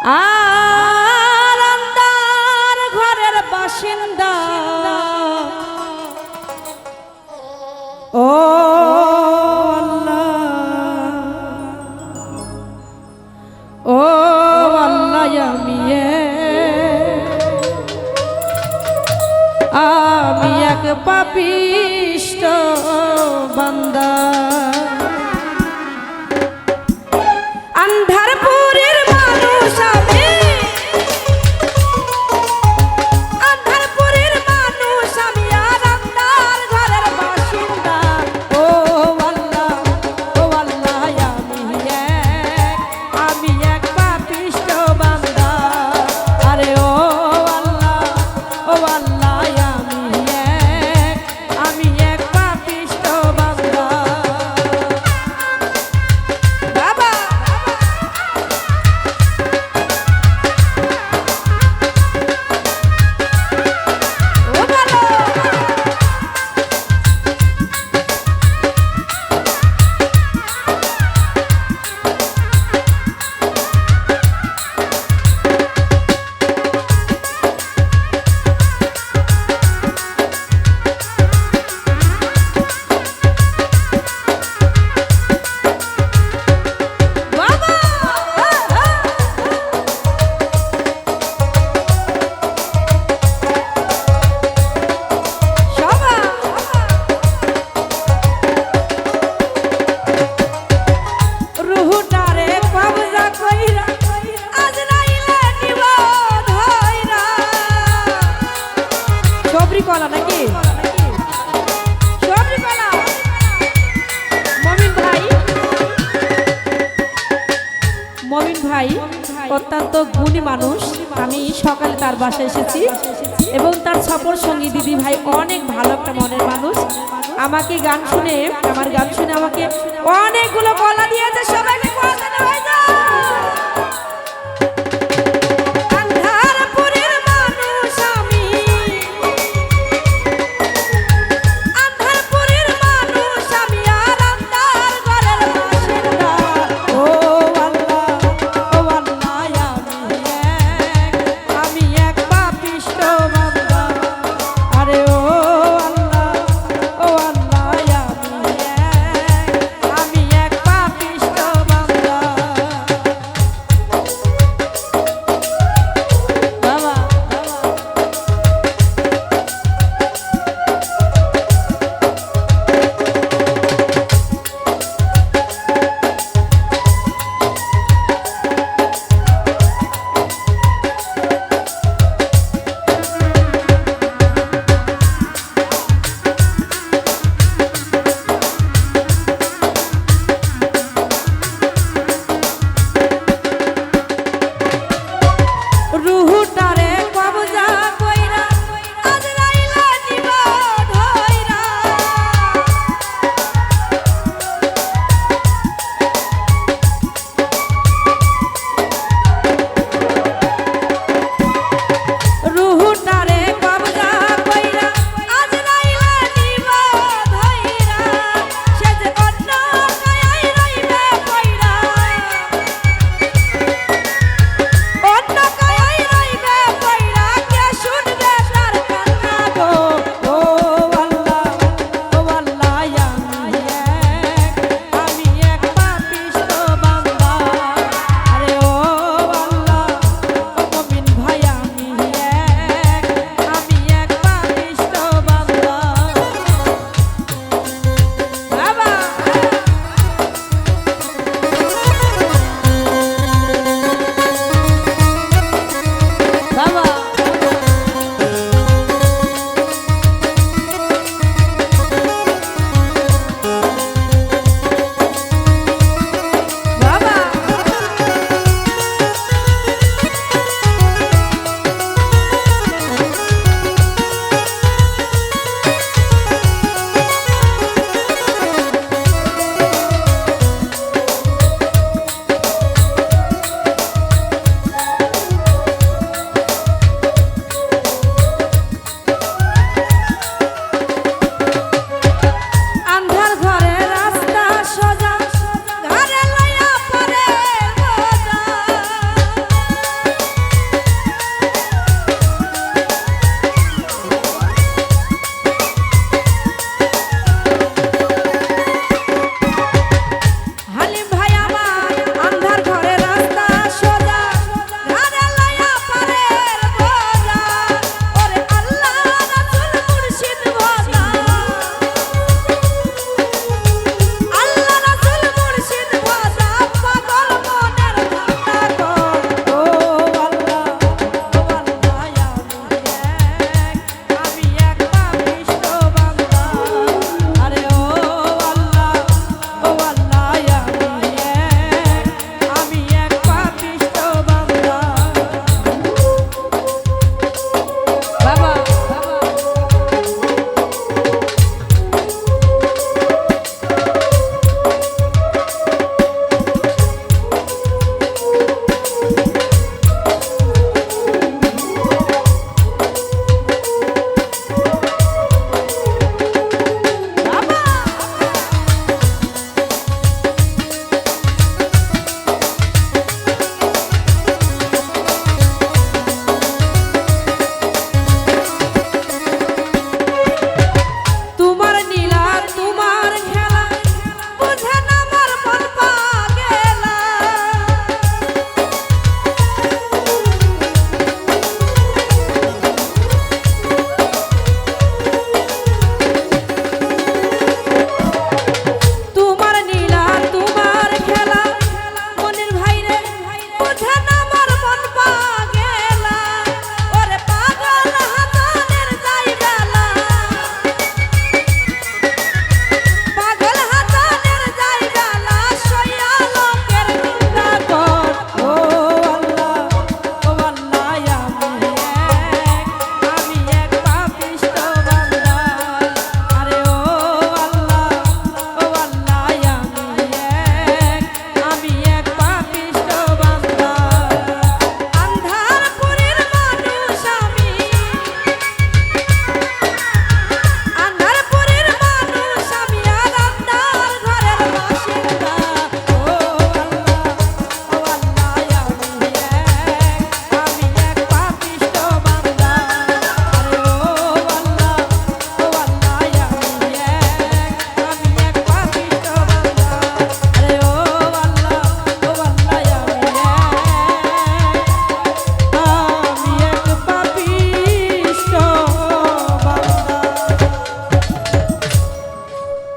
আর ঘরের বাসিন্দা। ও ও আল্লাহ আমি আমি এক পাপিষ্ট বান্দা। মমিন ভাই অত্যন্ত গুণী মানুষ। আমি সকালে তার বাসায় এসেছি এবং তার সফর সঙ্গী দিদি ভাই অনেক ভালো একটা মনের মানুষ। আমাকে গান শুনে, আমার গান শুনে আমাকে অনেকগুলো কলা দিয়েছে। সবাইকে।